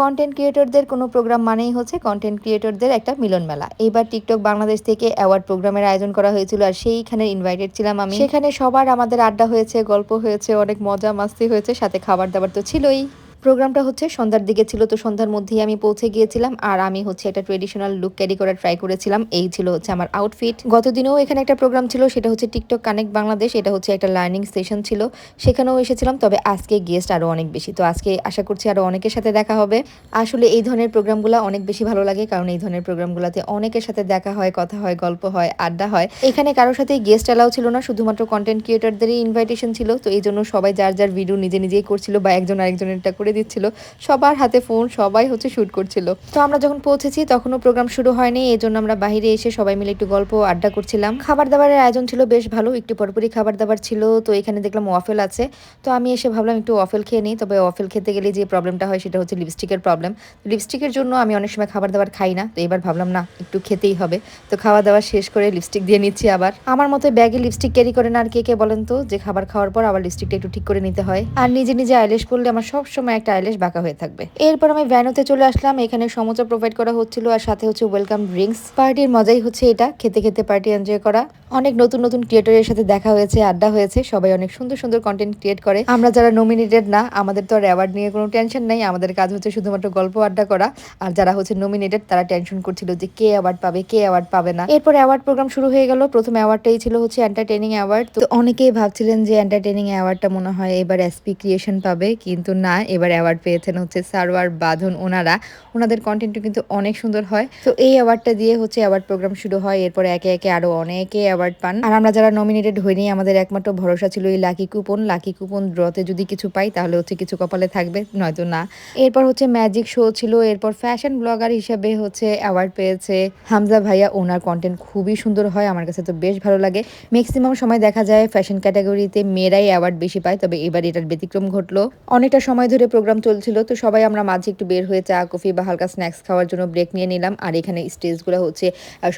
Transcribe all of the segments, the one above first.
Content ক্রিয়েটরদের কোনো programme মানেই হচ্ছে কন্টেন্ট ক্রিয়েটরদের একটা মিলন মেলা এবার টিকটক বাংলাদেশ থেকে অ্যাওয়ার্ড প্রোগ্রামের আয়োজন করা হয়েছিল আর সেইখানে ইনভাইটেড ছিলাম আমি। সেখানে সবার আমাদের আড্ডা হয়েছে, গল্প হয়েছে, অনেক মজা মাস্তি হয়েছে, সাথে খাবার দাবার তো ছিলই। প্রোগ্রামটা হচ্ছে সন্ধ্যার দিকে ছিল, তো সন্ধ্যার মধ্যেই আমি পৌঁছে গিয়েছিলাম আর আমি হচ্ছে একটা ট্রেডিশনাল লুক ক্যারি করার ট্রাই করেছিলাম। এই ছিল হচ্ছে আমার আউটফিট গতদিনেও এখানে একটা প্রোগ্রাম ছিল, সেটা হচ্ছে টিকটক কানেক্ট বাংলাদেশ এটা হচ্ছে একটা লার্নিং সেশন ছিল। সেখানেও এসেছিলাম, তবে আজকে গেস্ট আরও অনেক বেশি, তো আজকে আশা করছি আরও অনেকের সাথে দেখা হবে। আসলে এই ধরনের প্রোগ্রামগুলো অনেক বেশি ভালো লাগে, কারণ এই ধরনের প্রোগ্রামগুলোতে অনেকের সাথে দেখা হয়, কথা হয়, গল্প হয়, আড্ডা হয়। এখানে কারোর সাথে গেস্ট অ্যালাউ ছিল না, শুধুমাত্র কন্টেন্ট ক্রিয়েটরদেরই ইনভাইটেশন ছিল, তো এই জন্য সবাই যার যার ভিডিও নিজে নিজেই করছিল বা একজন আরেকজনেরটা করে দিচ্ছিল। সবার হাতে ফোন, সবাই হচ্ছে শ্যুট করছিল। তো আমরা যখন পৌঁছেছি, তখনও প্রোগ্রাম শুরু হয়নি এই জন্য আমরা বাইরে এসে সবাই মিলে একটু গল্প, আড্ডা করছিলাম। খাবার দাবারের আয়োজন ছিল বেশ ভালো, একটু পরপরই খাবার দাবার ছিল, তো এখানে দেখলাম ওয়াফেল আছে। তো আমি এসে ভাবলাম একটু ওয়াফেল খেয়ে নিই, তবে ওয়াফেল খেতে গেলে যে প্রবলেমটা হয়, সেটা হচ্ছে লিপস্টিকের প্রবলেম লিপস্টিকের জন্য আমি অনেক সময় খাবার দাবার খাই না, তো এবার ভাবলাম, না, একটু খেতেই হবে। তো খাওয়া দাওয়া শেষ করে লিপস্টিক দিয়ে নিচ্ছি আবার। আমার মতো ব্যাগে লিপস্টিক ক্যারি করেন আর কে কে বলেন তো? যে খাবার খাওয়ার পর আবার লিপস্টিকটা একটু ঠিক করে নিতে হয়। আর নিজে নিজে আইলেশ করলে আমার সব সময় একটা আইলেশ বাঁকা হয়ে থাকবে। এরপর আমি ভ্যানোতে চলে আসলাম, এখানে সমোসা প্রোভাইড করা হচ্ছিল আর সাথে হচ্ছে ওয়েলকাম ড্রিঙ্কস পার্টির মজাই হচ্ছে এটা, খেতে খেতে পার্টি এনজয় করা। অনেক নতুন নতুন ক্রিয়েটরের সাথে দেখা হয়েছে, আড্ডা হয়েছে, সবাই অনেক সুন্দর সুন্দর কন্টেন্ট ক্রিয়েট করে। আমরা যারা নমিনেটেড না, আমাদের তো আর অ্যাওয়ার্ড নিয়ে কোনো টেনশন নেই, আমাদের কাজ হচ্ছে শুধুমাত্র গল্প আড্ডা করা। আর যারা হচ্ছে নমিনেটেড তারা টেনশন করছিল যে কে অ্যাওয়ার্ড পাবে, কে অ্যাওয়ার্ড পাবে না। এরপর অ্যাওয়ার্ড প্রোগ্রাম শুরু হয়ে গেল, প্রথম অ্যাওয়ার্ডটাই ছিল হচ্ছে এন্টারটেনিং অ্যাওয়ার্ড তো অনেকেই ভাবছিলেন যে এন্টারটেনিং অ্যাওয়ার্ডটা মনে হয় এবার এসপি ক্রিয়েশন পাবে, কিন্তু না, এবার অ্যাওয়ার্ড পেয়েছেন হচ্ছে সারওয়ার বাঁধন ওনারা। ওনাদের কন্টেন্টও কিন্তু অনেক সুন্দর হয়। তো এই অ্যাওয়ার্ডটা দিয়ে হচ্ছে অ্যাওয়ার্ড প্রোগ্রাম শুরু হয়। এরপর একে একে আরও অনেকে অ্যাওয়ার্ড পান। আর আমরা যারা নমিনেটেড হইনি, আমাদের একমাত্র ভরসা ছিল এই লাকি কুপন লাকি কুপন ড্রতে যদি কিছু পাই, তাহলে হচ্ছে কিছু কপালে থাকবে, নয়তো না। এরপর হচ্ছে ম্যাজিক শো ছিল। এরপর ফ্যাশন ব্লগার হিসেবে হচ্ছে অ্যাওয়ার্ড পেয়েছে হামজা ভাইয়া। ওনার কন্টেন্ট খুবই সুন্দর হয়। আমার কাছে তো বেশ ভালো লাগে। ম্যাক্সিমাম সময় দেখা যায় ফ্যাশন ক্যাটাগরিতে মেয়েরাই অ্যাওয়ার্ড বেশি পায়। তবে এবার এটার ব্যতিক্রম ঘটলো। অনেকটা সময় ধরে প্রোগ্রাম চলছিল, তো সবাই আমরা মাঝে একটু বের হয়ে চা, কফি বা হালকা স্ন্যাক্স খাওয়ার জন্য ব্রেক নিয়ে নিলাম। আর এখানে স্টেজগুলো হচ্ছে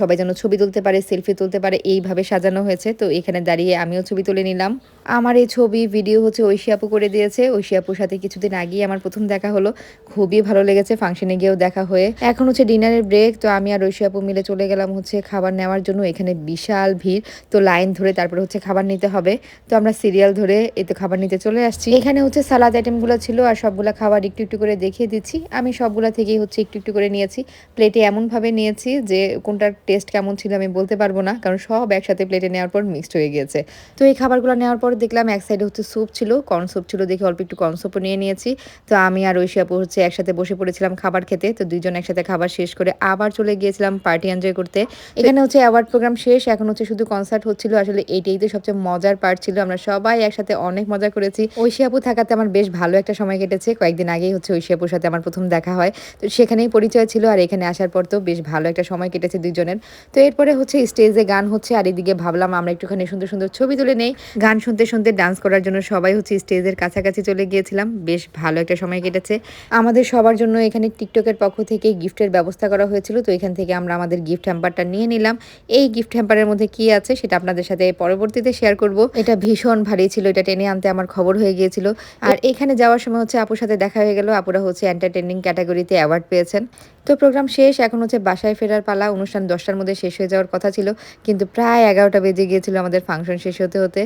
সবাই যেন ছবি তুলতে পারে সেলফি তুলতে পারে, এইভাবে সাজানো হয়েছে। তো এখানে দাঁড়িয়ে আমিও ছবি তুলে নিলাম। আমার এই ছবি ভিডিও হচ্ছে ঐশী আপু করে দিয়েছে। ঐশী আপুর সাথে কিছুদিন আগেই আমার প্রথম দেখা হলো। খুবই ভালো লেগেছে ফাংশনে গিয়েও দেখা হয়ে। এখন হচ্ছে ডিনারের ব্রেক তো আমি আর ঐশী আপু মিলে চলে গেলাম হচ্ছে খাবার নেওয়ার জন্য। এখানে বিশাল ভিড়, তো লাইন ধরে তারপরে হচ্ছে খাবার নিতে হবে। তো আমরা সিরিয়াল ধরে এই তো খাবার নিতে চলে আসছি। এখানে হচ্ছে সালাদ আইটেমগুলো ছিল আর সবগুলা খাবার একটু একটু করে দেখিয়ে দিচ্ছি। আমি সবগুলা থেকেই হচ্ছে একটু একটু করে নিয়েছি। প্লেটে এমনভাবে নিয়েছি যে কোনটার টেস্ট কেমন ছিল আমি বলতে পারব না, কারণ সব একসাথে প্লেটে নেওয়ার পর মিক্সড হয়ে গিয়েছে। তো এই খাবারগুলো নেওয়ার পর দেখলাম এক সাইডে হচ্ছে স্যুপ ছিল কর্ন স্যুপ ছিল দেখে অল্প একটু কর্ন স্যুপও নিয়ে নিয়েছি। তো আমি আর ঐশী আপু হচ্ছে একসাথে বসে পড়েছিলাম খাবার খেতে তো দুইজন একসাথে খাবার শেষ করে আবার চলে গিয়েছিলাম পার্টি এনজয় করতে। এখানে হচ্ছে অ্যাওয়ার্ড প্রোগ্রাম শেষ এখন হচ্ছে শুধু কনসার্ট হচ্ছিল আসলে এইটাই তো সবচেয়ে মজার পার্ট ছিল আমরা সবাই একসাথে অনেক মজা করেছি। ঐশী আপু থাকাতে আমার বেশ ভালো একটা সময় কেটেছে কয়েকদিন আগেই হচ্ছে ঐশী আপুর সাথে আমার প্রথম দেখা হয়। তো সেখানেই পরিচয় ছিল আর এখানে আসার পর তো বেশ ভালো একটা সময় কেটেছে দুজনের তো এরপরে হচ্ছে স্টেজে গান হচ্ছে আর এদিকে ভাবলাম আমরা একটুখানি সুন্দর সুন্দর ছবি তুলে নেই। গান শুনতে শুনতে ডান্স করার জন্য সবাই হচ্ছে স্টেজের কাছাকাছি চলে গিয়েছিলাম। বেশ ভালো একটা সময় কেটেছে। আমাদের সবার জন্য এখানে টিকটকের পক্ষ থেকে গিফটের ব্যবস্থা করা হয়েছিল। তো এখান থেকে আমরা আমাদের গিফট হ্যাম্পারটা নিয়ে নিলাম। এই গিফট হ্যাম্পারের মধ্যে কি আছে সেটা আপনাদের সাথে পরবর্তীতে শেয়ার করব। এটা ভীষণ ভারী ছিল, এটা টেনে আনতে আমার খবর হয়ে গিয়েছিল। আর এখানে যাওয়ার সময় হচ্ছে আপুর সাথে দেখা হয়ে গেল। আপুরা হচ্ছে এন্টারটেনিং ক্যাটাগরিতে অ্যাওয়ার্ড পেয়েছেন। তো প্রোগ্রাম শেষ, এখন হচ্ছে বাসায় ফেরার পালা। অনুষ্ঠান দশটার মধ্যে শেষ হয়ে যাওয়ার কথা ছিল। কিন্তু প্রায় এগারোটা বেজে গিয়েছিল আমাদের ফাংশন শেষ হতে হতে।